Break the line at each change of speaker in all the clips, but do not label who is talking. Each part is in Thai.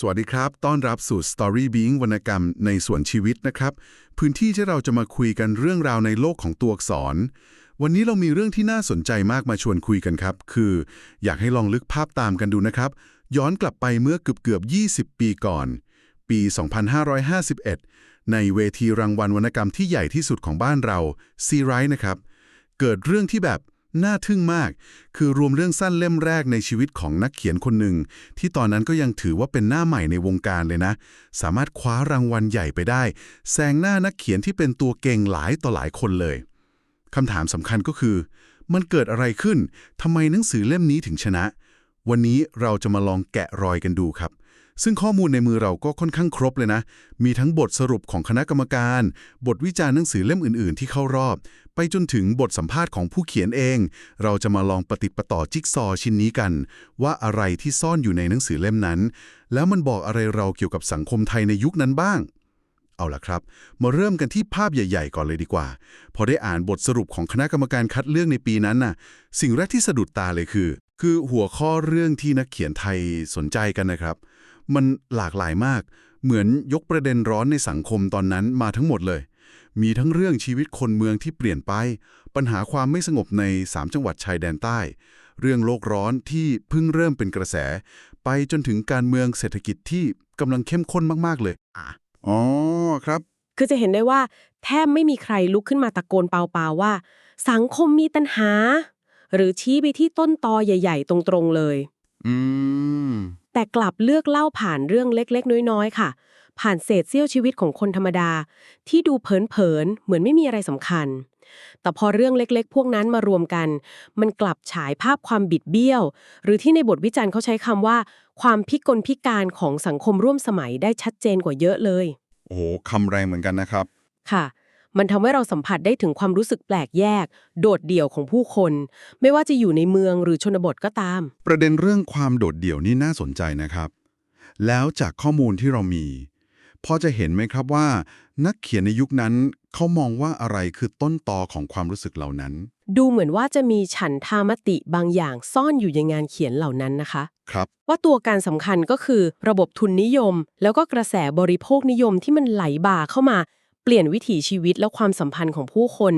สวัสดีครับ ต้อนรับสู่ Story Being วรรณกรรมในส่วนชีวิตนะครับ พื้นที่ที่เราจะมาคุยกันเรื่องราวในโลกของตัวอักษร วันนี้เรามีเรื่องที่น่าสนใจมากมาชวนคุยกันครับ คือ อยากให้ลองลึกภาพตามกันดูนะครับ ย้อนกลับไปเมื่อเกือบเกือบ 20 ปีก่อน ปี 2551 ในเวทีรางวัลวรรณกรรมที่ใหญ่ที่สุดของบ้านเราซีไรท์นะครับ เกิดเรื่องที่แบบ น่าทึ่งมาก คือรวมเรื่องสั้นเล่มแรกในชีวิตของนักเขียนคนหนึ่ง ที่ตอนนั้นก็ยังถือว่าเป็นหน้าใหม่ในวงการเลยนะ สามารถคว้ารางวัลใหญ่ไปได้แซงหน้านักเขียนที่เป็นตัวเก่งหลายต่อหลายคนเลยคำถามสำคัญก็คือ มันเกิดอะไรขึ้นทำไมหนังสือเล่มนี้ถึงชนะ วันนี้เราจะมาลองแกะรอยกันดูครับ ซึ่งข้อมูลในมือเราก็ค่อนข้างครบเลยนะ มีทั้งบทสรุปของคณะกรรมการ บทวิจารณ์หนังสือเล่มอื่น ๆ ที่เข้ารอบ ไปจนถึงบทสัมภาษณ์ของผู้เขียนเอง เราจะมาลองปฏิประต่อจิ๊กซอว์ชิ้นนี้กัน ว่าอะไรที่ซ่อนอยู่ในหนังสือเล่มนั้น แล้วมันบอกอะไรเราเกี่ยวกับสังคมไทยในยุคนั้นบ้างเอาล่ะครับ มาเริ่มกันที่ภาพใหญ่ ๆ ก่อนเลยดีกว่า พอได้อ่านบทสรุปของคณะกรรมการคัดเลือกในปีนั้นน่ะ สิ่งแรกที่สะดุดตาเลยคือ คือหัวข้อเรื่องที่นักเขียนไทยสนใจกันนะครับ มันหลากหลายมาก เหมือนยกประเด็นร้อนในสังคมตอนนั้นมาทั้งหมดเลย มีทั้งเรื่องชีวิตคนเมืองที่เปลี่ยนไป ปัญหาความไม่สงบใน 3 จังหวัดชายแดนใต้ เรื่องโลกร้อนที่เพิ่งเริ่มเป็นกระแส ไปจนถึงการเมืองเศรษฐกิจที่กำลังเข้มข้นมากๆเลยอะอ๋อครับ
คือจะเห็นได้ว่าแทบไม่มีใครลุกขึ้นมาตะโกนเปล่าๆว่า สังคมมีปัญหา หรือชี้ไปที่ต้นตอใหญ่ ๆ ตรงๆเลย
อืม
แต่กลับเลือกเล่าผ่านเรื่องเล็กๆ น้อยๆ ค่ะ ผ่านเศษเสี้ยวชีวิตของคนธรรมดา ที่ดูเผินๆเหมือนไม่มีอะไรสำคัญ แต่พอเรื่องเล็กๆ พวกนั้นมารวมกัน มันกลับฉายภาพความบิดเบี้ยว หรือที่ในบทวิจารณ์เขาใช้คำว่า ความพิกลพิการของสังคมร่วมสมัยได้ชัดเจนกว่าเยอะเลย
โอ้โหคำแรงเหมือนกันนะครับ
ค่ะ มันทำให้เราสัมผัสได้ถึงความรู้สึกแปลกแยก โดดเดี่ยวของผู้คน ไม่ว่าจะอยู่ในเมืองหรือชนบทก็ตาม
ประเด็นเรื่องความโดดเดี่ยวนี่น่าสนใจนะครับ แล้วจากข้อมูลที่เรามีพอจะเห็นไหมครับว่า นักเขียนในยุคนั้นเขามองว่าอะไรคือต้นตอของความรู้สึกเหล่านั้น
ดูเหมือนว่าจะมีฉันทามติบางอย่างซ่อนอยู่ในงานเขียนเหล่านั้นนะคะ
ครับ
ว่าตัวการสำคัญก็คือระบบทุนนิยม แล้วก็กระแสบริโภคนิยมที่มันไหลบ่าเข้ามา เปลี่ยนวิถีชีวิตและความสัมพันธ์ของผู้คน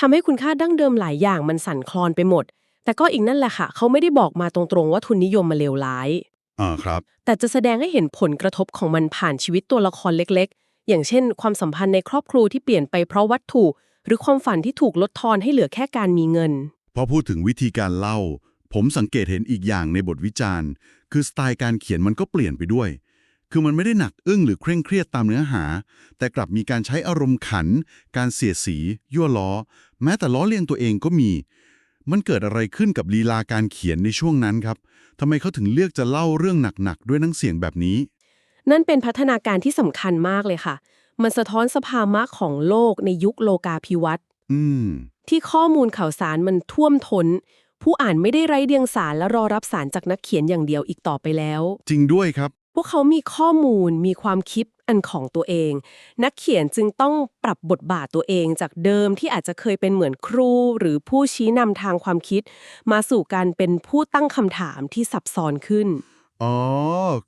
ทำให้คุณค่าดั้งเดิมหลายอย่างมันสั่นคลอนไปหมด แต่ก็อีกนั่นแหละค่ะ เขาไม่ได้บอกมาตรงๆว่าทุนนิยมมาเลวร้าย
อ่าครับ
แต่จะแสดงให้เห็นผลกระทบของมันผ่านชีวิตตัวละครเล็ก ๆ อย่างเช่น ความสัมพันธ์ในครอบครัวที่เปลี่ยนไปเพราะวัตถุ หรือความฝันที่ถูกลดทอนให้เหลือแค่การมีเงิน
พอพูดถึงวิธีการเล่า ผมสังเกตเห็นอีกอย่างในบทวิจารณ์ คือสไตล์การเขียนมันก็เปลี่ยนไปด้วย คือมันไม่ได้หนักอึ้งหรือเคร่งเครียดตามเนื้อหา แต่กลับมีการใช้อารมณ์ขัน การเสียดสี ยั่วล้อ แม้แต่ล้อเลียนตัวเองก็มี มันเกิดอะไรขึ้นกับลีลาการเขียนในช่วงนั้นครับทำไมเขาถึงเลือกจะเล่าเรื่องหนักๆด้วยน้ำเสียงแบบนี้
นั่นเป็นพัฒนาการที่สำคัญมากเลยค่ะ มันสะท้อนสภาวะของโลกในยุคโลกาภิวัตน์
อืม
ที่ข้อมูลข่าวสารมันท่วมท้นผู้อ่านไม่ได้ไร้เดียงสารและรอรับสารจากนักเขียนอย่างเดียวอีกต่อไปแล้ว
จริงด้วยครับ
พวกเขามีข้อมูลมีความคิดอันของตัวเอง นักเขียนจึงต้องปรับบทบาทตัวเองจากเดิมที่อาจจะเคยเป็นเหมือนครู หรือผู้ชี้นำทางความคิด มาสู่การเป็นผู้ตั้งคำถามที่ซับซ้อนขึ้น
อ๋อ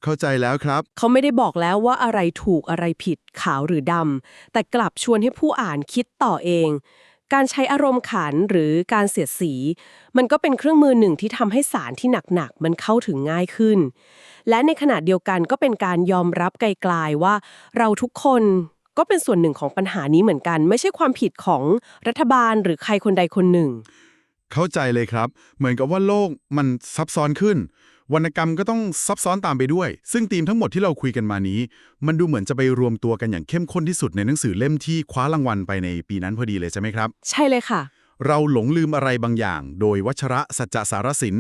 เข้าใจแล้วครับ
เขาไม่ได้บอกแล้วว่าอะไรถูกอะไรผิดขาวหรือดำแต่กลับชวนให้ผู้อ่านคิดต่อเอง การใช้อารมณ์ขันหรือการเสียดสี มันก็เป็นเครื่องมือหนึ่งที่ทำให้สารที่หนักๆมันเข้าถึงง่ายขึ้น และในขณะเดียวกันก็เป็นการยอมรับไกลๆว่า เราทุกคนก็เป็นส่วนหนึ่งของปัญหานี้เหมือนกัน ไม่ใช่ความผิดของรัฐบาลหรือใครคนใดคนหนึ่ง
เข้าใจเลยครับ เหมือนกับว่าโลกมันซับซ้อนขึ้น วรรณกรรมก็ต้องซับซ้อนตามไปด้วย ซึ่งธีมทั้งหมดที่เราคุยกันมานี้ มันดูเหมือนจะไปรวมตัวกันอย่างเข้มข้นที่สุดในหนังสือเล่มที่คว้ารางวัลไปในปีนั้นพอดีเลยใช่ไหมครับ
ใช่เลยค่ะ
เราหลงลืมอะไรบางอย่าง โดยวัชระสัจจสารสิน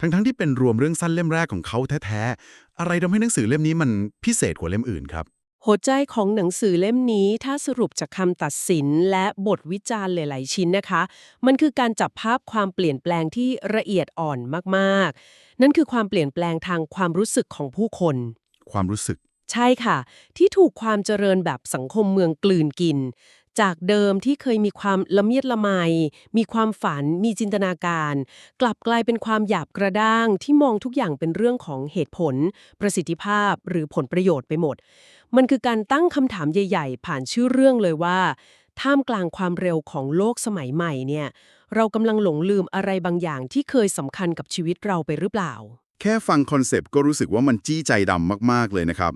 ทั้งๆที่เป็นรวมเรื่องสั้นเล่มแรกของเขาแท้ๆ อะไรทำให้หนังสือเล่มนี้มันพิเศษกว่าเล่มอื่นครับ
หัวใจของหนังสือเล่มนี้ถ้าสรุปจากคำตัดสินและบทวิจารณ์หลาย ๆ ชิ้นนะคะ มันคือการจับภาพความเปลี่ยนแปลงที่ละเอียดอ่อนมากๆ นั่นคือความเปลี่ยนแปลงทางความรู้สึกของผู้คน
ความรู้สึก
ใช่ค่ะ ที่ถูกความเจริญแบบสังคมเมืองกลืนกิน จากเดิมที่เคยมีความละเมียดละไม มีความฝัน มีจินตนาการ กลับกลายเป็นความหยาบกระด้างที่มองทุกอย่างเป็นเรื่องของเหตุผล ประสิทธิภาพ หรือผลประโยชน์ไปหมด มันคือการตั้งคำถามใหญ่ ๆ ผ่านชื่อเรื่องเลยว่า ท่ามกลางความเร็วของโลกสมัยใหม่เนี่ย เรากำลังหลงลืมอะไรบางอย่างที่เคยสำคัญกับชีวิตเราไปหรือเปล่า
แค่ฟังคอนเซปต์ก็รู้สึกว่ามันจี้ใจดำมาก ๆ เลยนะครับ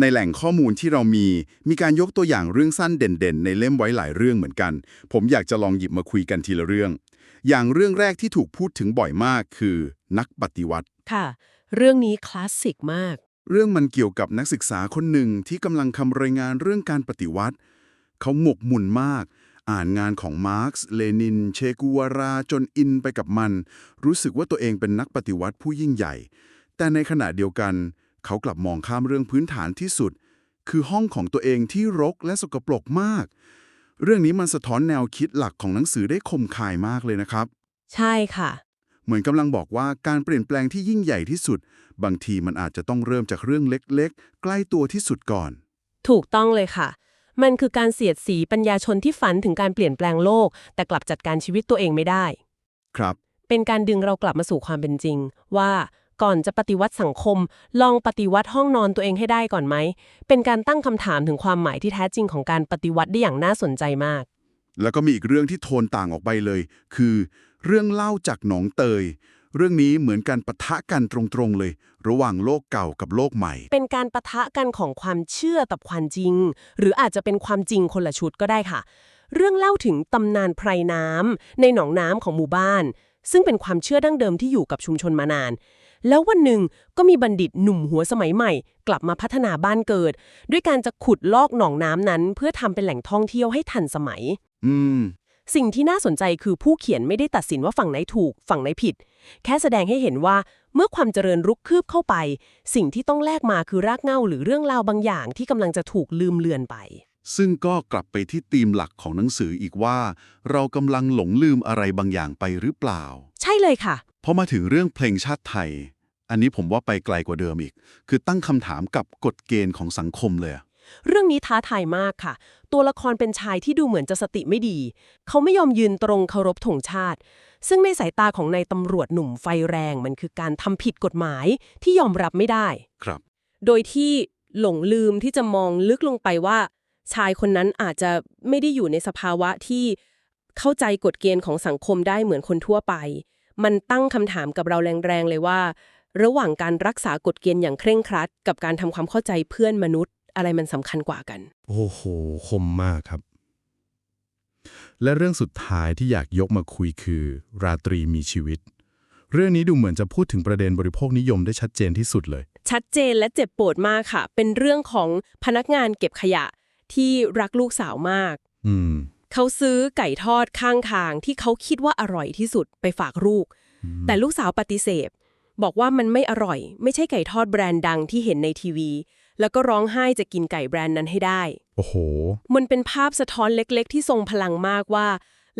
ในแหล่งข้อมูลที่เรามี มีการยกตัวอย่างเรื่องสั้นเด่นๆ ในเล่มไว้หลายเรื่องเหมือนกัน ผมอยากจะลองหยิบมาคุยกันทีละเรื่อง อย่างเรื่องแรกที่ถูกพูดถึงบ่อยมากคือ นักปฏิวัติ
ค่ะ เรื่องนี้คลาสสิกมาก
เรื่องมันเกี่ยวกับนักศึกษาคนหนึ่งที่กำลังทำรายงานเรื่องการปฏิวัติ เขาหมกมุ่นมาก อ่านงานของมาร์กซ์เลนิน เชกูวาราจนอินไปกับมัน รู้สึกว่าตัวเองเป็นนักปฏิวัติผู้ยิ่งใหญ่ แต่ในขณะเดียวกัน เขากลับมองข้ามเรื่องพื้นฐานที่สุด คือห้องของตัวเองที่รกและสกปรกมาก เรื่องนี้มันสะท้อนแนวคิดหลักของหนังสือได้คมคายมากเลยนะครับ
ใช่ค่ะ
เหมือนกำลังบอกว่าการเปลี่ยนแปลงที่ยิ่งใหญ่ที่สุด บางทีมันอาจจะต้องเริ่มจากเรื่องเล็ก ๆ ใกล้ตัวที่สุดก่อน
ถูกต้องเลยค่ะ มันคือการเสียดสีปัญญาชนที่ฝันถึงการเปลี่ยนแปลงโลก แต่กลับจัดการชีวิตตัวเองไม่ได้
ครับ
เป็นการดึงเรากลับมาสู่ความเป็นจริง ว่าก่อนจะปฏิวัติสังคม ลองปฏิวัติห้องนอนตัวเองให้ได้ก่อนไหม เป็นการตั้งคำถามถึงความหมายที่แท้จริงของการปฏิวัติได้อย่างน่าสนใจมาก
แล้วก็มีอีกเรื่องที่โทนต่างออกไปเลย คือ เรื่องเล่าจากหนองเตย เรื่องนี้เหมือนการปะทะกันตรงๆเลย ระหว่างโลกเก่ากับโลกใหม่
เป็นการปะทะกันของความเชื่อกับความจริง หรืออาจจะเป็นความจริงคนละชุดก็ได้ค่ะ เรื่องเล่าถึงตำนานไพรน้ำในหนองน้ำของหมู่บ้าน ซึ่งเป็นความเชื่อดั้งเดิมที่อยู่กับชุมชนมานาน แล้ววันหนึ่งก็มีบัณฑิตหนุ่มหัวสมัยใหม่ กลับมาพัฒนาบ้านเกิด ด้วยการจะขุดลอกหนองน้ำนั้น เพื่อทำเป็นแหล่งท่องเที่ยวให้ทันสมัย
อืม
สิ่งที่น่าสนใจคือผู้เขียนไม่ได้ตัดสินว่าฝั่งไหนถูก ฝั่งไหนผิด แค่แสดงให้เห็นว่าเมื่อความเจริญรุกคืบเข้าไป สิ่งที่ต้องแลกมาคือรากเหง้าหรือเรื่องราวบางอย่างที่กำลังจะถูกลืมเลือนไป
ซึ่งก็กลับไปที่ธีมหลักของหนังสืออีกว่า เรากำลังหลงลืมอะไรบางอย่างไปหรือเปล่า
ใช่เลยค่ะ
พอมาถึงเรื่องเพลงชาติไทย อันนี้ผมว่าไปไกลกว่าเดิมอีก คือตั้งคำถามกับกฎเกณฑ์ของสังคมเลยอะ
เรื่องนี้ท้าทายมากค่ะ ตัวละครเป็นชายที่ดูเหมือนจะสติไม่ดี เขาไม่ยอมยืนตรงเคารพธงชาติ ซึ่งในสายตาของนายตำรวจหนุ่มไฟแรงมันคือการทำผิดกฎหมายที่ยอมรับไม่ได้
ครับ
โดยที่หลงลืมที่จะมองลึกลงไปว่า ชายคนนั้นอาจจะไม่ได้อยู่ในสภาวะที่เข้าใจกฎเกณฑ์ของสังคมได้เหมือนคนทั่วไป มันตั้งคำถามกับเราแรงๆเลยว่า ระหว่างการรักษากฎเกณฑ์อย่างเคร่งครัด กับการทำความเข้าใจเพื่อนมนุษย์ อะไรมันสำคัญกว่ากัน
โอ้โห คมมากครับ และเรื่องสุดท้ายที่อยากยกมาคุยคือ ราตรีมีชีวิต เรื่องนี้ดูเหมือนจะพูดถึงประเด็นบริโภคนิยมได้ชัดเจนที่สุดเลย
ชัดเจนและเจ็บปวดมากค่ะ เป็นเรื่องของพนักงานเก็บขยะที่รักลูกสาวมาก
อืม
เขาซื้อไก่ทอดข้างทางที่เขาคิดว่าอร่อยที่สุดไปฝากลูก แต่ลูกสาวปฏิเสธ บอกว่ามันไม่อร่อย ไม่ใช่ไก่ทอดแบรนด์ดังที่เห็นในทีวี แล้วก็ร้องไห้จะกินไก่แบรนด์นั้นให้ได้
โอ้โห
มันเป็นภาพสะท้อนเล็กๆ ที่ทรงพลังมากว่า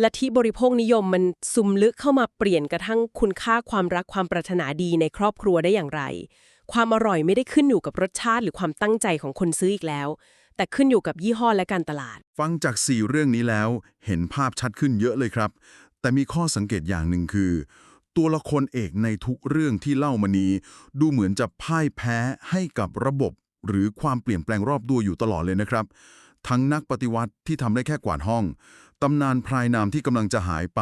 ลัทธิบริโภคนิยมมันซุมลึกเข้ามาเปลี่ยนกระทั่งคุณค่าความรักความปรารถนาดีในครอบครัวได้อย่างไร ความอร่อยไม่ได้ขึ้นอยู่กับรสชาติหรือความตั้งใจของคนซื้ออีกแล้ว แต่ขึ้นอยู่กับยี่ห้อและการตลาด
ฟังจากสี่เรื่องนี้แล้ว เห็นภาพชัดขึ้นเยอะเลยครับ แต่มีข้อสังเกตอย่างหนึ่งคือ ตัวละครเอกในทุกเรื่องที่เล่ามานี้ ดูเหมือนจะพ่ายแพ้ให้กับระบบ หรือความเปลี่ยนแปลงรอบตัวอยู่ตลอดเลยนะครับ ทั้งนักปฏิวัติที่ทำได้แค่กวาดห้องตำนานพรายนามที่กำลังจะหายไป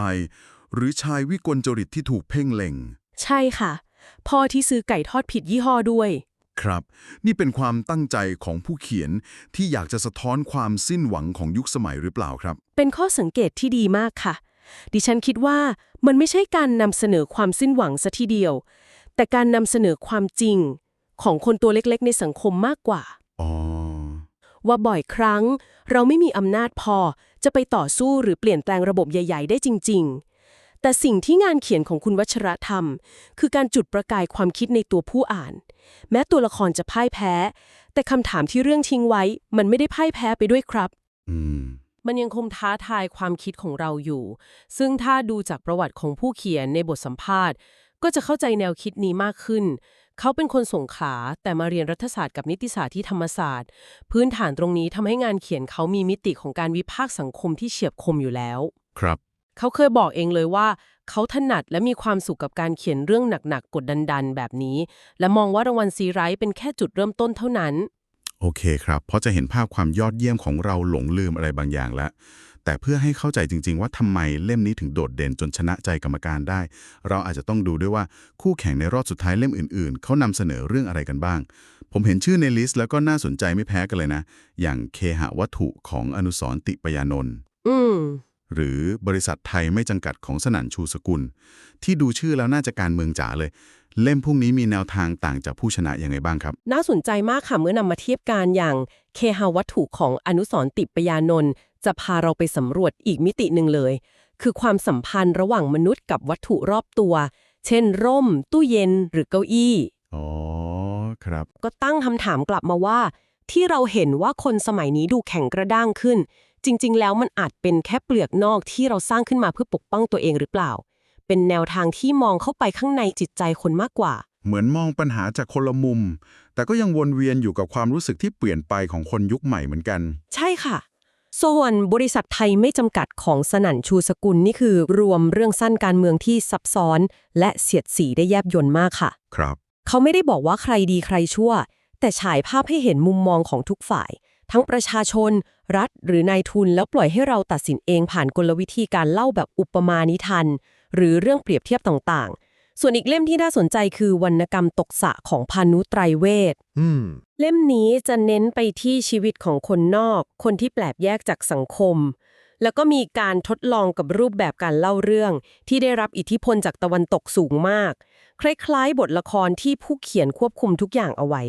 หรือชายวิกลจริตที่ถูกเพ่งเล็ง
ใช่ค่ะ พ่อที่ซื้อไก่ทอดผิดยี่ห้อด้วย
ครับ นี่เป็นความตั้งใจของผู้เขียนที่อยากจะสะท้อนความสิ้นหวังของยุคสมัยหรือเปล่าครับ
เป็นข้อสังเกตที่ดีมากค่ะ ดิฉันคิดว่ามันไม่ใช่การนำเสนอความสิ้นหวังซะทีเดียว แต่การนำเสนอความจริง ของคนตัวเล็กๆ ในสังคมมากกว่า
อ๋อ
ว่าบ่อยครั้ง เราไม่มีอำนาจพอจะไปต่อสู้หรือเปลี่ยนแปลงระบบใหญ่ ๆ ได้จริง ๆ แต่สิ่งที่งานเขียนของคุณวัชรธรรมคือการจุดประกายความคิดในตัวผู้อ่าน แม้ตัวละครจะพ่ายแพ้ แต่คำถามที่เรื่องทิ้งไว้ มันไม่ได้พ่ายแพ้ไปด้วยครับ
อืม
มันยังคงท้าทายความคิดของเราอยู่ ซึ่งถ้าดูจากประวัติของผู้เขียนในบทสัมภาษณ์ ก็จะเข้าใจแนวคิดนี้มากขึ้น เขาเป็นคนสงขลาแต่มาเรียนรัฐศาสตร์กับนิติศาสตร์ที่ธรรมศาสตร์ พื้นฐานตรงนี้ทำให้งานเขียนเขามีมิติของการวิพากษ์สังคมที่เฉียบคมอยู่แล้ว
ครับ
เขาเคยบอกเองเลยว่า เขาถนัดและมีความสุขกับการเขียนเรื่องหนักๆกดดันๆ แบบนี้ และมองว่ารางวัลซีไรต์เป็นแค่จุดเริ่มต้นเท่านั้น
โอเคครับ เพราะจะเห็นภาพความยอดเยี่ยมของเราหลงลืมอะไรบางอย่างแล้ว แต่เพื่อให้เข้าใจจริง ๆ ว่าทำไมเล่มนี้ถึงโดดเด่นจนชนะใจกรรมการได้ เราอาจจะต้องดูด้วยว่าคู่แข่งในรอบสุดท้ายเล่มอื่นๆ เขานำเสนอเรื่องอะไรกันบ้าง ผมเห็นชื่อในลิสต์แล้วก็น่าสนใจไม่แพ้กันเลยนะ อย่างเคหะวัตถุของอนุสรณ์ติปยานนท์
อืม
หรือบริษัทไทยไม่จำกัดของสนั่นชูสกุล ที่ดูชื่อแล้วน่าจะการเมืองจ๋าเลย เล่มพวกนี้มีแนวทางต่างจากผู้ชนะยังไงบ้างครับ
น่าสนใจมากค่ะเมื่อนำมาเทียบกันอย่างเคหาวัตถุของอนุสรณ์ติปยานนท์ จะพาเราไปสำรวจอีกมิติหนึ่งเลย คือความสัมพันธ์ระหว่างมนุษย์กับวัตถุรอบตัว เช่น ร่ม ตู้เย็น หรือเก้าอี้
อ๋อครับ
ก็ตั้งคำถามกลับมาว่า ที่เราเห็นว่าคนสมัยนี้ดูแข็งกระด้างขึ้น จริง ๆ แล้วมันอาจเป็นแค่เปลือกนอกที่เราสร้างขึ้นมาเพื่อปกป้องตัวเองหรือเปล่า เป็นแนวทางที่มองเข้าไปข้างในจิตใจคนมากกว่า
เหมือนมองปัญหาจากคนละมุม แต่ก็ยังวนเวียนอยู่กับความรู้สึกที่เปลี่ยนไปของคนยุคใหม่เหมือนกัน
ใช่ค่ะ ส่วนบริษัทไทยไม่จำกัดของสนั่นชูสกุลนี่คือรวมเรื่องสั้นการเมืองที่ซับซ้อน และเสียดสีได้แยบยลมากค่ะ
ครับ
เขาไม่ได้บอกว่าใครดีใครชั่ว แต่ฉายภาพให้เห็นมุมมองของทุกฝ่าย ทั้งประชาชน รัฐ หรือนายทุนแล้วปล่อยให้เราตัดสินเองผ่านกลวิธีการเล่าแบบอุปมานิทัน หรือเรื่องเปรียบเทียบต่างๆ ส่วนอีกเล่มที่น่าสนใจคือวรรณกรรมตกสะของพานุไตรเวท
อืม
เล่มนี้จะเน้นไปที่ชีวิตของคนนอก คนที่แปลกแยกจากสังคม แล้วก็มีการทดลองกับรูปแบบการเล่าเรื่อง ที่ได้รับอิทธิพลจากตะวันตกสูงมาก คล้ายๆ บทละครที่ผู้เขียนควบคุมทุกอย่างเอาไว้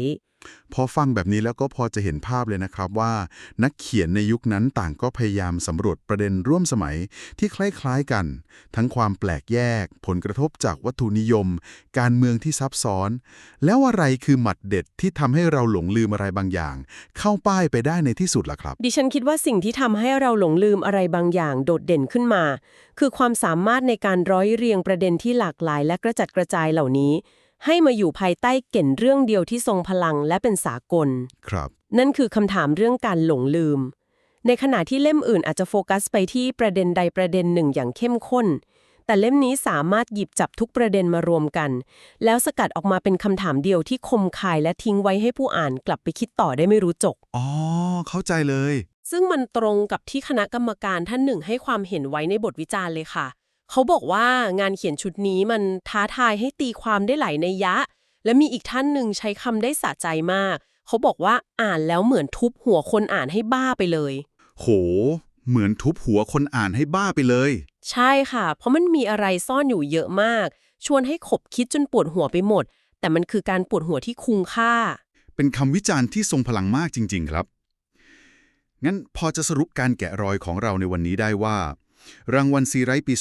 พอฟังแบบนี้แล้วก็พอจะเห็นภาพเลยนะครับว่า นักเขียนในยุคนั้นต่างก็พยายามสำรวจประเด็นร่วมสมัยที่คล้ายๆกัน ทั้งความแปลกแยก ผลกระทบจากวัตถุนิยม การเมืองที่ซับซ้อน แล้วอะไรคือหมัดเด็ดที่ทำให้เราหลงลืมอะไรบางอย่าง เข้าป้ายไปได้ในที่สุดล่ะครับ
ดิฉันคิดว่าสิ่งที่ทำให้เราหลงลืมอะไรบางอย่างโดดเด่นขึ้นมา คือความสามารถในการร้อยเรียงประเด็นที่หลากหลาย และกระจัดกระจายเหล่านี้ ให้มาอยู่ภายใต้เก่นเรื่องเดียวที่ทรงพลังและเป็นสากล
ครับ
นั่นคือคำถามเรื่องการหลงลืม ในขณะที่เล่มอื่นอาจจะโฟกัสไปที่ประเด็นใดประเด็นหนึ่งอย่างเข้มข้น แต่เล่มนี้สามารถหยิบจับทุกประเด็นมารวมกัน แล้วสกัดออกมาเป็นคำถามเดียวที่คมคายและทิ้งไว้ให้ผู้อ่านกลับไปคิดต่อได้ไม่รู้จบ
อ๋อ เข้าใจเลย
ซึ่งมันตรงกับที่คณะกรรมการท่านหนึ่งให้ความเห็นไว้ในบทวิจารณ์เลยค่ะ เขาบอกว่างานเขียนชุดนี้มันท้าทายให้ตีความได้หลายนัยยะ และมีอีกท่านหนึ่งใช้คำได้สะใจมาก เขาบอกว่าอ่านแล้วเหมือนทุบหัวคนอ่านให้บ้าไปเลย
โห เหมือนทุบหัวคนอ่านให้บ้าไปเลย
ใช่ค่ะ เพราะมันมีอะไรซ่อนอยู่เยอะมาก ชวนให้ขบคิดจนปวดหัวไปหมด แต่มันคือการปวดหัวที่คุ้มค่า
เป็นคำวิจารณ์ที่ทรงพลังมากจริง ๆ ครับ งั้นพอจะสรุปการแกะรอยของเราในวันนี้ได้ว่า รางวัลซีไรต์ปี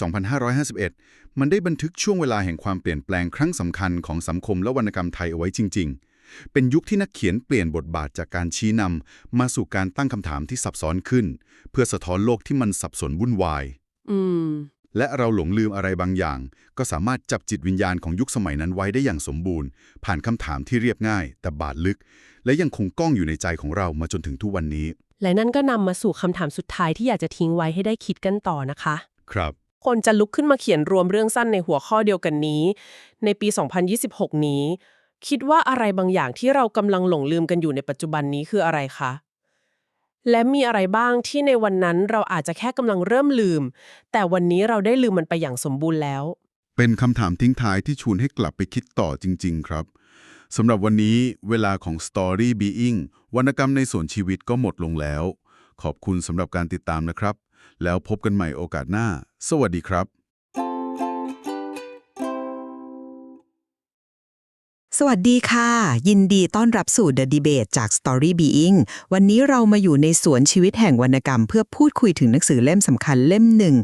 2551 มันได้บันทึกช่วงเวลาแห่งความเปลี่ยนแปลงครั้งสำคัญของสังคมและวรรณกรรมไทยเอาไว้จริง ๆ เป็นยุคที่นักเขียนเปลี่ยนบทบาทจากการชี้นำมาสู่การตั้งคำถามที่ซับซ้อนขึ้น เพื่อสะท้อนโลกที่มันสับสนวุ่นวาย
อืม
และเราหลงลืมอะไรบางอย่าง ก็สามารถจับจิตวิญญาณของยุคสมัยนั้นไว้ได้อย่างสมบูรณ์ ผ่านคำถามที่เรียบง่าย แต่บาดลึก และยังคงก้องอยู่ในใจของเรามาจนถึงทุกวันนี้
และนั่นก็นำมาสู่คำถามสุดท้ายที่อยากจะทิ้งไว้ให้ได้คิดกันต่อนะคะ
ครับ
คนจะลุกขึ้นมาเขียนรวมเรื่องสั้นในหัวข้อเดียวกันนี้ ในปี 2026 นี้ คิดว่าอะไรบางอย่างที่เรากำลังหลงลืมกันอยู่ในปัจจุบันนี้คืออะไรคะ และมีอะไรบ้างที่ในวันนั้นเราอาจจะแค่กำลังเริ่มลืม แต่วันนี้เราได้ลืมมันไปอย่างสมบูรณ์แล้ว
เป็นคำถามทิ้งท้ายที่ชวนให้กลับไปคิดต่อจริง ๆ ครับ สำหรับวันนี้เวลาของ Story Being วรรณกรรมในส่วนชีวิตก็หมดลงแล้ว ขอบคุณสำหรับการติดตามนะครับ แล้วพบกันใหม่โอกาสหน้า สวัสดีครับ
สวัสดีค่ะ ยินดีต้อนรับสู่ The Debate จาก Story Being วันนี้เรามาอยู่ในสวนชีวิตแห่งวรรณกรรม เพื่อพูดคุยถึงหนังสือเล่มสำคัญเล่มหนึ่ง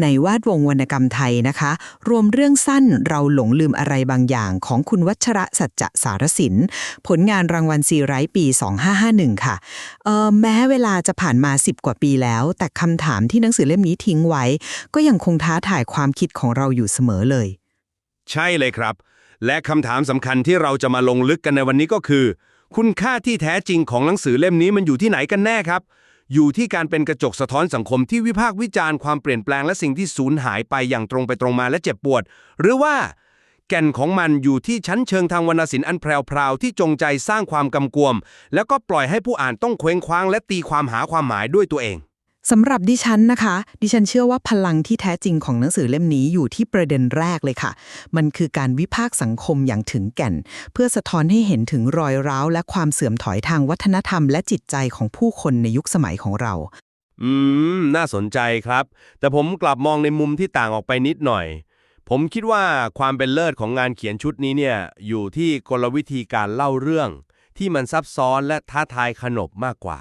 ในวาดวงวรรณกรรมไทยนะคะ รวมเรื่องสั้นเราหลงลืมอะไรบางอย่างของคุณวัชระสัจจะสารสิน ผลงานรางวัลซีไรต์ปี 2551 ค่ะเอ่อแม้เวลาจะผ่านมา 10 กว่าปีแล้ว แต่คำถามที่หนังสือเล่มนี้ทิ้งไว้ ก็ยังคงท้าทายความคิดของเราอยู่เสมอเลย
ใช่เลยครับ และคำถามสำคัญที่เราจะมาลงลึกกันในวันนี้ก็คือ คุณค่าที่แท้จริงของหนังสือเล่มนี้มันอยู่ที่ไหนกันแน่ครับ อยู่ที่การเป็นกระจกสะท้อนสังคมที่วิพากษ์วิจารณ์ความเปลี่ยนแปลงและสิ่งที่สูญหายไปอย่างตรงไปตรงมาและเจ็บปวด หรือว่า แก่นของมันอยู่ที่ชั้นเชิงทางวรรณศิลป์อันแพรวๆที่จงใจสร้างความกำกวม แล้วก็ปล่อยให้ผู้อ่านต้องเคว้งคว้างและตีความหาความหมายด้วยตัวเอง
สำหรับดิฉันนะคะ ดิฉันเชื่อว่าพลังที่แท้จริงของหนังสือเล่มนี้อยู่ที่ประเด็นแรกเลยค่ะ มันคือการวิพากษ์สังคมอย่างถึงแก่น เพื่อสะท้อนให้เห็นถึงรอยร้าว และความเสื่อมถอยทางวัฒนธรรมและจิตใจของผู้คนในยุคสมัยของเรา
อืม น่าสนใจครับ แต่ผมกลับมองในมุมที่ต่างออกไปนิดหน่อย ผมคิดว่าความเป็นเลิศของงานเขียนชุดนี้เนี่ยอยู่ที่กลวิธีการเล่าเรื่อง ที่มันซับซ้อนและท้าทายขนบมากกว่า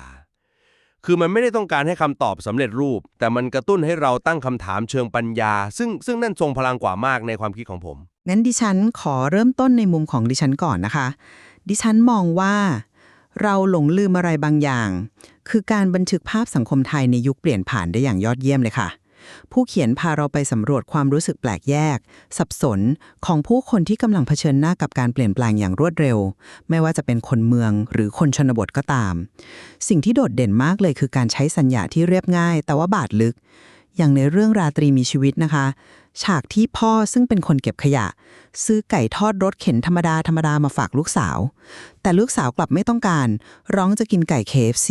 คือมันไม่ได้ต้องการให้คำตอบสำเร็จรูป แต่มันกระตุ้นให้เราตั้งคำถามเชิงปัญญา ซึ่งซึ่งนั่นทรงพลังกว่ามากในความคิดของผม
งั้นดิฉันขอเริ่มต้นในมุมของดิฉันก่อนนะคะ ดิฉันมองว่า เราหลงลืมอะไรบางอย่าง คือการบันทึกภาพสังคมไทยในยุคเปลี่ยนผ่านได้อย่างยอดเยี่ยมเลยค่ะ ผู้เขียนพาเราไปสำรวจความรู้สึกแปลกแยก สับสนของผู้คนที่กำลังเผชิญหน้ากับการเปลี่ยนแปลงอย่างรวดเร็ว ไม่ว่าจะเป็นคนเมืองหรือคนชนบทก็ตาม สิ่งที่โดดเด่นมากเลยคือการใช้สัญญาที่เรียบง่าย แต่ว่าบาดลึก อย่างในเรื่องราตรีมีชีวิตนะคะ ฉากที่พ่อซึ่งเป็นคนเก็บขยะ ซื้อไก่ทอดรถเข็นธรรมดาธรรมดามาฝากลูกสาว แต่ลูกสาวกลับไม่ต้องการ ร้องจะกินไก่ KFC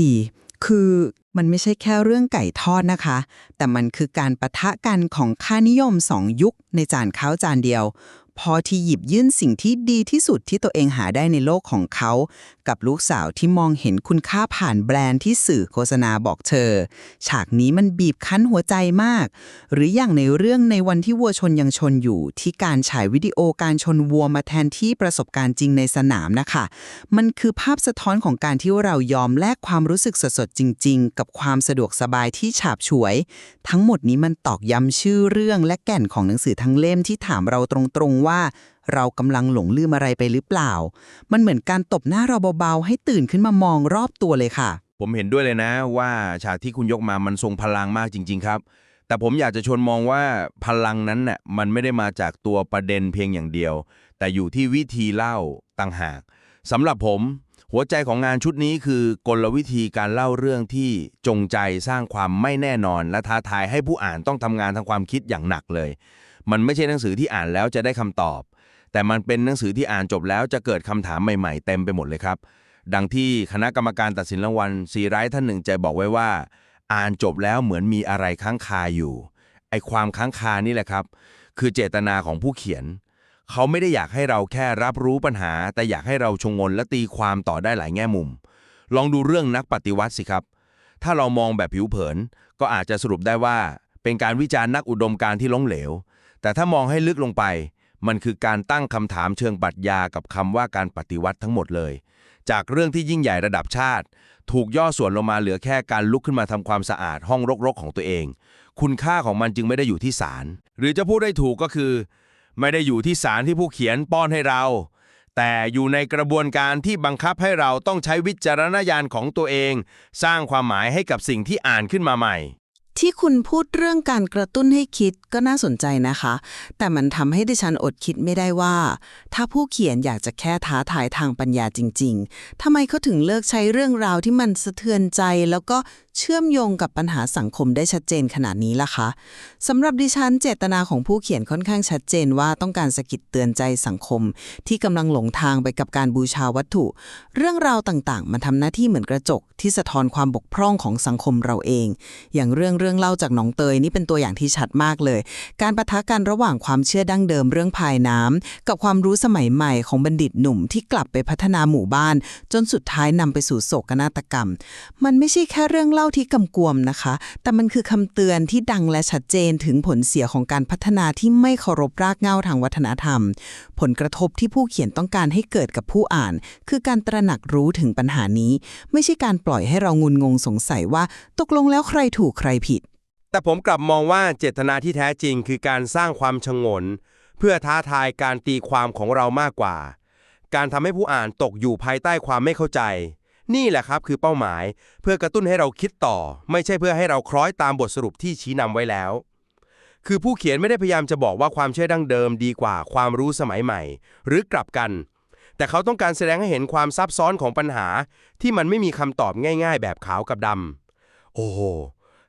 คือ มันไม่ใช่แค่เรื่องไก่ทอดนะคะ แต่มันคือการประทะกันของค่านิยมสองยุคในจานข้าวจานเดียว พอที่หยิบยื่นสิ่งที่ดีที่สุดที่ตัวเองหาได้ในโลกของเขา กับลูกสาวที่มองเห็นคุณค่าผ่านแบรนด์ที่สื่อโฆษณาบอกเธอ ฉากนี้มันบีบคั้นหัวใจมาก หรืออย่างในเรื่องในวันที่วัวชนยังชนอยู่ ที่การฉายวิดีโอการชนวัวมาแทนที่ประสบการณ์จริงในสนามนะคะ มันคือภาพสะท้อนของการที่เรายอมแลกความรู้สึกสดๆจริง ๆ กับความสะดวกสบายที่ฉาบฉวย ทั้งหมดนี้มันตอกย้ำชื่อเรื่องและแก่นของหนังสือทั้งเล่มที่ถามเราตรงๆว่า เรากำลังหลงลืมอะไรไปหรือเปล่า มันเหมือนการตบหน้าเราเบาๆ ให้ตื่นขึ้นมามองรอบตัวเลยค่ะ
ผมเห็นด้วยเลยนะว่าฉากที่คุณยกมามันทรงพลังมากจริง ๆ ครับ แต่ผมอยากจะชวนมองว่าพลังนั้นน่ะมันไม่ได้มาจากตัวประเด็นเพียงอย่างเดียว แต่อยู่ที่วิธีเล่าต่างหากสำหรับผมหัวใจของงานชุดนี้คือกลวิธีการเล่าเรื่องที่จงใจสร้างความไม่แน่นอน และท้าทายให้ผู้อ่านต้องทำงานทางความคิดอย่างหนักเลย มันไม่ใช่หนังสือที่อ่านแล้วจะได้คำตอบ แต่มันเป็นหนังสือที่อ่านจบแล้วจะเกิดคำถามใหม่ ๆ เต็มไปหมดเลยครับ ดังที่คณะกรรมการตัดสินรางวัลซีไรท์ท่านหนึ่งใจบอกไว้ว่า อ่านจบแล้วเหมือนมีอะไรค้างคาอยู่ ไอความค้างคานี่แหละครับ คือเจตนาของผู้เขียน เขาไม่ได้อยากให้เราแค่รับรู้ปัญหา แต่อยากให้เราชงนและตีความต่อได้หลายแง่มุม ลองดูเรื่องนักปฏิวัติสิครับ ถ้าเรามองแบบผิวเผิน ก็อาจจะสรุปได้ว่าเป็นการวิจารณ์นักอุดมการณ์ที่ล้มเหลว แต่ถ้ามองให้ลึกลงไป มันคือการตั้งคำถามเชิงปรัชญากับคำว่าการปฏิวัติทั้งหมดเลย จากเรื่องที่ยิ่งใหญ่ระดับชาติ ถูกย่อส่วนลงมาเหลือแค่การลุกขึ้นมาทำความสะอาดห้องรกๆของตัวเอง คุณค่าของมันจึงไม่ได้อยู่ที่ศาลหรือจะพูดได้ถูกก็คือ ไม่ได้อยู่ที่ศาลที่ผู้เขียนป้อนให้เราแต่อยู่ในกระบวนการที่บังคับให้เราต้องใช้วิจารณญาณของตัวเอง สร้างความหมายให้กับสิ่งที่อ่านขึ้นมาใหม่
ที่คุณพูดเรื่องการกระตุ้นให้คิดก็น่าสนใจนะคะ แต่มันทำให้ดิฉันอดคิดไม่ได้ว่า ถ้าผู้เขียนอยากจะแค่ท้าทายทางปัญญาจริง ๆทำไมเขาถึงเลือกใช้เรื่องราวที่มันสะเทือนใจ แล้วก็ เชื่อมโยงกับปัญหาสังคมได้ชัดเจนขนาดนี้ล่ะคะสำหรับดิฉันเจตนาของผู้เขียนค่อนข้างชัดเจนว่าต้องการสะกิดเตือนใจสังคม ที่กำลังหลงทางไปกับการบูชาวัตถุ เรื่องราวต่างๆ มันทำหน้าที่เหมือนกระจก ที่สะท้อนความบกพร่องของสังคมเราเอง อย่างเรื่องเรื่องเล่าจากหนองเตยนี่เป็นตัวอย่างที่ชัดมากเลย การประทะกันระหว่างความเชื่อดั้งเดิมเรื่องภายน้ำกับความรู้สมัยใหม่ของบัณฑิตหนุ่มที่กลับไปพัฒนาหมู่บ้าน จนสุดท้ายนำไปสู่โศกนาฏกรรม มันไม่ใช่แค่เรื่องเล่าที่กำกวมนะคะ แต่มันคือคำเตือนที่ดังและชัดเจนถึงผลเสียของการพัฒนาที่ไม่เคารพรากเหง้าทางวัฒนธรรม ผลกระทบที่ผู้เขียนต้องการให้เกิดกับผู้อ่าน คือการตระหนักรู้ถึงปัญหานี้ ไม่ใช่การปล่อยให้เรางุนงงสงสัยว่า ตกลงแล้วใครถูกใครผิด
แต่ผมกลับมองว่าเจตนาที่แท้จริง คือการสร้างความชงน เพื่อท้าทายการตีความของเรามากกว่า การทำให้ผู้อ่านตกอยู่ภายใต้ความไม่เข้าใจ นี่แหละครับคือเป้าหมาย เพื่อกระตุ้นให้เราคิดต่อ ไม่ใช่เพื่อให้เราคล้อยตามบทสรุปที่ชี้นำไว้แล้ว คือผู้เขียนไม่ได้พยายามจะบอกว่าความเชื่อดั้งเดิมดีกว่าความรู้สมัยใหม่ หรือกลับกัน แต่เขาต้องการแสดงให้เห็นความซับซ้อนของปัญหา ที่มันไม่มีคำตอบง่าย ๆ แบบขาวกับดำโอ้โห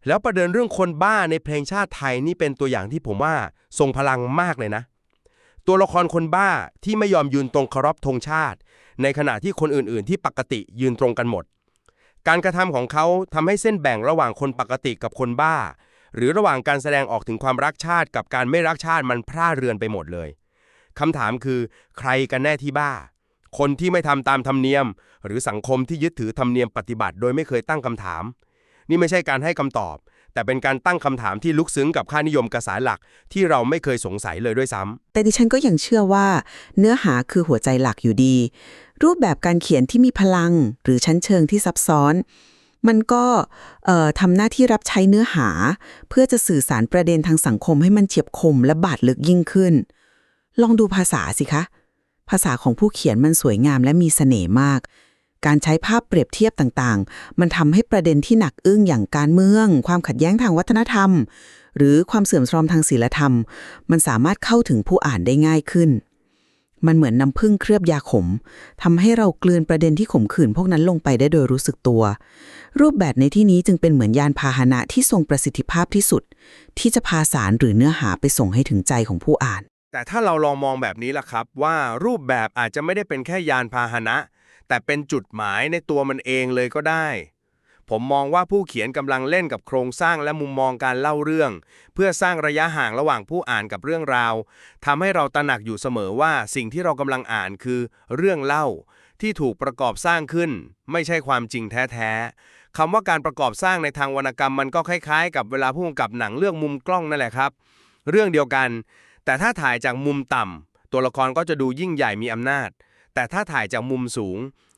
แล้วประเด็นเรื่องคนบ้าในเพลงชาติไทยนี่เป็นตัวอย่างที่ผมว่าทรงพลังมากเลยนะ ตัวละครคนบ้าที่ไม่ยอมยืนตรงเคารพธงชาติ ในขณะที่คนอื่นๆ ที่ปกติยืนตรงกันหมด การกระทำของเขาทำให้เส้นแบ่งระหว่างคนปกติกับคนบ้า หรือระหว่างการแสดงออกถึงความรักชาติกับการไม่รักชาติมันพร่าเรือนไปหมดเลยคำถามคือ ใครกันแน่ที่บ้า คนที่ไม่ทำตามธรรมเนียม หรือสังคมที่ยึดถือธรรมเนียมปฏิบัติ โดยไม่เคยตั้งคำถาม นี่ไม่ใช่การให้คำตอบ แต่เป็นการตั้งคำถามที่ลึกซึ้งกับค่านิยมกระแสหลักที่เราไม่เคยสงสัยเลยด้วยซ้ำ
แต่ดิฉันก็ยังเชื่อว่า เนื้อหาคือหัวใจหลักอยู่ดี รูปแบบการเขียนที่มีพลัง หรือชั้นเชิงที่ซับซ้อน มันก็เอ่อทำหน้าที่รับใช้เนื้อหา เพื่อจะสื่อสารประเด็นทางสังคมให้มันเฉียบคมและบาดลึกยิ่งขึ้น ลองดูภาษาสิคะ ภาษาของผู้เขียนมันสวยงามและมีเสน่ห์มาก การใช้ภาพเปรียบเทียบต่างๆ มันทำให้ประเด็นที่หนักอึ้งอย่างการเมือง ความขัดแย้งทางวัฒนธรรม หรือความเสื่อมทรอมทางศีลธรรม มันสามารถเข้าถึงผู้อ่านได้ง่ายขึ้น มันเหมือนน้ำผึ้งเคลือบยาขมทำให้เรากลืนประเด็นที่ขมขื่นพวกนั้นลงไปได้โดยรู้สึกตัว รูปแบบในที่นี้จึงเป็นเหมือนยานพาหนะที่ทรงประสิทธิภาพที่สุด ที่จะพาสารหรือเนื้อหาไปส่งให้ถึงใจของผู้อ่าน
แต่ถ้าเราลองมองแบบนี้ล่ะครับ ว่ารูปแบบอาจจะไม่ได้เป็นแค่ยานพาหนะ แต่เป็นจุดหมายในตัวมันเองเลยก็ได้ ผมมองว่าผู้เขียนกำลังเล่นกับโครงสร้างและมุมมองการเล่าเรื่อง เพื่อสร้างระยะห่างระหว่างผู้อ่านกับเรื่องราวทำให้เราตระหนักอยู่เสมอว่าสิ่งที่เรากำลังอ่านคือ เรื่องเล่า ที่ถูกประกอบสร้างขึ้น ไม่ใช่ความจริงแท้ๆคำว่าการประกอบสร้างในทางวรรณกรรมมันก็คล้ายๆ กับเวลาผู้กำกับหนังเรื่องมุมกล้องนั่นแหละครับ เรื่องเดียวกัน แต่ถ้าถ่ายจากมุมต่ำตัวละครก็จะดูยิ่งใหญ่มีอำนาจ แต่ถ้าถ่ายจากมุมสูง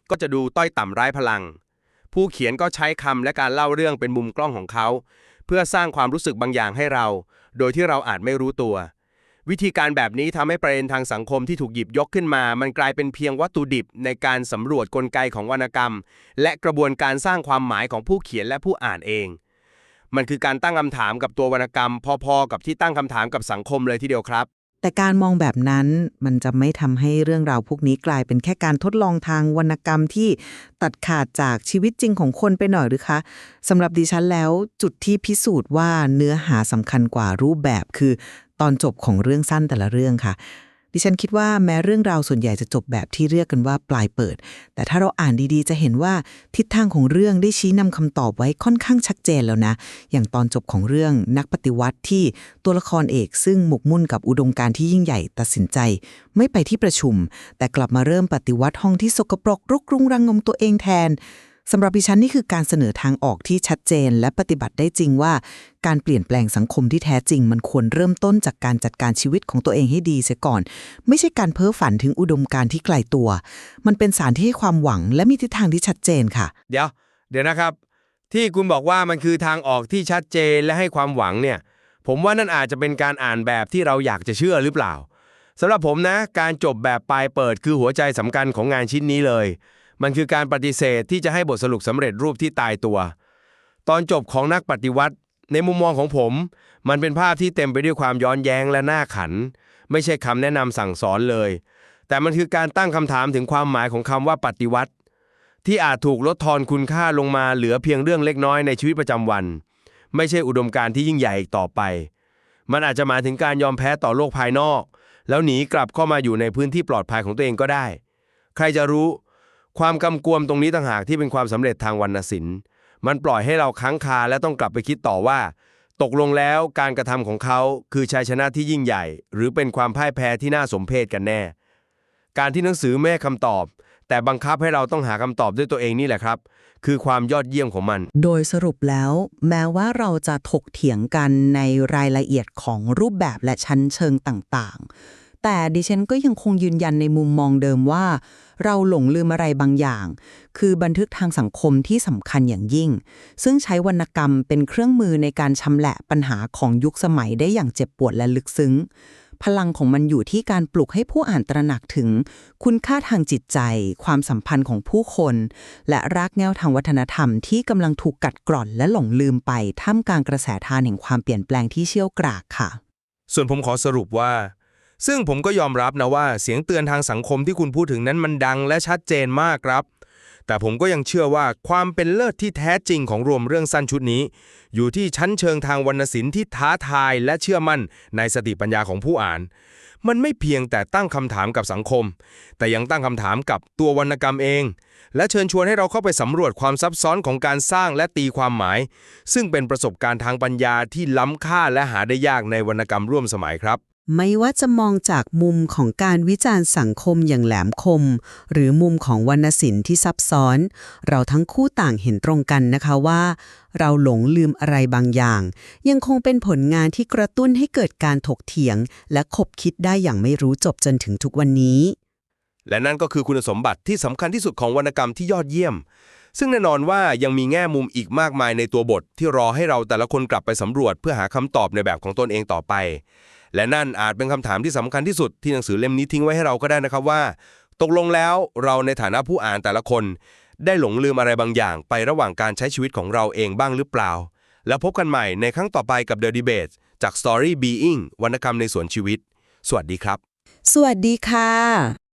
ก็จะดูต้อยต่ำไร้พลัง ผู้เขียนก็ใช้คำและการเล่าเรื่องเป็นมุมกล้องของเขา เพื่อสร้างความรู้สึกบางอย่างให้เรา โดยที่เราอาจไม่รู้ตัว วิธีการแบบนี้ทำให้ประเด็นทางสังคมที่ถูกหยิบยกขึ้นมา มันกลายเป็นเพียงวัตถุดิบในการสำรวจกลไกของวรรณกรรม และกระบวนการสร้างความหมายของผู้เขียนและผู้อ่านเอง มันคือการตั้งคำถามกับตัววรรณกรรม พอๆ กับที่ตั้งคำถามกับสังคมเลยทีเดียวครับ
แต่การมองแบบนั้นมันจะไม่ทำให้เรื่องราวพวกนี้กลายเป็นแค่การทดลองทางวรรณกรรมที่ตัดขาดจากชีวิตจริงของคนไปหน่อยหรือคะสำหรับดิฉันแล้วจุดที่พิสูจน์ว่าเนื้อหาสำคัญกว่ารูปแบบคือตอนจบของเรื่องสั้นแต่ละเรื่องค่ะ ดิฉันคิดว่าแม้เรื่องราวส่วนใหญ่จะจบแบบที่เรียกกันว่าปลายเปิด แต่ถ้าเราอ่านดีๆ จะเห็นว่าทิศทางของเรื่องได้ชี้นำคำตอบไว้ค่อนข้างชัดเจนแล้วนะ อย่างตอนจบของเรื่องนักปฏิวัติที่ตัวละครเอกซึ่งหมกมุ่นกับอุดมการณ์ที่ยิ่งใหญ่ตัดสินใจ ไม่ไปที่ประชุม แต่กลับมาเริ่มปฏิวัติห้องที่สกปรกรุกรุงรังงมตัวเองแทน สำหรับดิฉันนี่คือการเสนอทางออกที่ชัดเจน และปฏิบัติได้จริงว่า การเปลี่ยนแปลงสังคมที่แท้จริง มันควรเริ่มต้นจากการจัดการชีวิตของตัวเองให้ดีเสียก่อน ไม่ใช่การเพ้อฝันถึงอุดมการณ์ที่ไกลตัว มันเป็นสารที่ให้ความหวังและมีทิศทางที่ชัดเจนค่ะ
เดี๋ยว เดี๋ยวนะครับ ที่คุณบอกว่ามันคือทางออกที่ชัดเจนและให้ความหวังเนี่ย ผมว่านั่นอาจจะเป็นการอ่านแบบที่เราอยากจะเชื่อหรือเปล่าสำหรับผมนะ การจบแบบปลายเปิดคือหัวใจสำคัญของงานชิ้นนี้เลย มันคือการปฏิเสธที่จะให้บทสรุปสำเร็จรูปที่ตายตัว ตอนจบของนักปฏิวัติ ในมุมมองของผม มันเป็นภาพที่เต็มไปด้วยความย้อนแย้งและน่าขัน ไม่ใช่คำแนะนำสั่งสอนเลย แต่มันคือการตั้งคำถามถึงความหมายของคำว่าปฏิวัติ ที่อาจถูกลดทอนคุณค่าลงมาเหลือเพียงเรื่องเล็กน้อยในชีวิตประจำวัน ไม่ใช่อุดมการณ์ที่ยิ่งใหญ่อีกต่อไป มันอาจจะหมายถึงการยอมแพ้ต่อโลกภายนอก แล้วหนีกลับเข้ามาอยู่ในพื้นที่ปลอดภัยของตัวเองก็ได้ ใครจะรู้ ความกำกวมตรงนี้ต่างหากที่เป็นความสำเร็จทางวรรณศิลป์ มันปล่อยให้เราค้างคาและต้องกลับไปคิดต่อว่า ตกลงแล้วการกระทำของเขาคือชัยชนะที่ยิ่งใหญ่ หรือเป็นความพ่ายแพ้ที่น่าสมเพชกันแน่ การที่หนังสือไม่ให้คำตอบ แต่บังคับให้เราต้องหาคำตอบด้วยตัวเองนี่แหละครับ คือความยอดเยี่ยมของมัน
โดยสรุปแล้ว แม้ว่าเราจะถกเถียงกันในรายละเอียดของรูปแบบและชั้นเชิงต่างๆ แต่ดิฉันก็ยังคงยืนยันในมุมมองเดิมว่า เราหลงลืมอะไรบางอย่าง คือบันทึกทางสังคมที่สำคัญอย่างยิ่ง ซึ่งใช้วรรณกรรมเป็นเครื่องมือในการชำแหละปัญหาของยุคสมัยได้อย่างเจ็บปวดและลึกซึ้ง พลังของมันอยู่ที่การปลุกให้ผู้อ่านตระหนักถึง คุณค่าทางจิตใจ ความสัมพันธ์ของผู้คน และรากเหง้าทางวัฒนธรรมที่กำลังถูกกัดกร่อนและหลงลืมไปท่ามกลางกระแสทานแห่งความเปลี่ยนแปลงที่เชี่ยวกรากค่ะ
ส่วนผมขอสรุปว่า ซึ่งผมก็ยอมรับนะว่าเสียงเตือนทางสังคมที่คุณพูดถึงนั้นมันดังและชัดเจนมากครับ แต่ผมก็ยังเชื่อว่าความเป็นเลิศที่แท้จริงของรวมเรื่องสั้นชุดนี้ อยู่ที่ชั้นเชิงทางวรรณศิลป์ที่ท้าทายและเชื่อมั่นในสติปัญญาของผู้อ่าน มันไม่เพียงแต่ตั้งคำถามกับสังคม แต่ยังตั้งคำถามกับตัววรรณกรรมเอง และเชิญชวนให้เราเข้าไปสำรวจความซับซ้อนของการสร้างและตีความหมาย ซึ่งเป็นประสบการณ์ทางปัญญาที่ล้ำค่าและหาได้ยากในวรรณกรรมร่วมสมัยครับ
ไม่ว่าจะมองจากมุมของการวิจารณ์สังคมอย่างแหลมคม หรือมุมของวรรณศิลป์ที่ซับซ้อน เราทั้งคู่ต่างเห็นตรงกันนะคะว่า เราหลงลืมอะไรบางอย่าง ยังคงเป็นผลงานที่กระตุ้นให้เกิดการถกเถียง และคบคิดได้อย่างไม่รู้จบจนถึงทุกวันนี้
และนั่นก็คือคุณสมบัติที่สำคัญที่สุดของวรรณกรรมที่ยอดเยี่ยม ซึ่งแน่นอนว่ายังมีแง่มุมอีกมากมายในตัวบทที่รอให้เราแต่ละคนกลับไปสำรวจเพื่อหาคำตอบในแบบของตนเองต่อไป และนั่นอาจเป็นคำถามที่สำคัญที่สุดที่หนังสือเล่มนี้ทิ้งไว้ให้เราก็ได้นะครับว่า ตกลงแล้วเราในฐานะผู้อ่านแต่ละคน ได้หลงลืมอะไรบางอย่าง ไประหว่างการใช้ชีวิตของเราเองบ้างหรือเปล่า แล้วพบกันใหม่ในครั้งต่อไปกับ The Debate จาก Story Being วรรณกรรมในสวนชีวิต สวัสดีครับ
สวัสดีค่ะ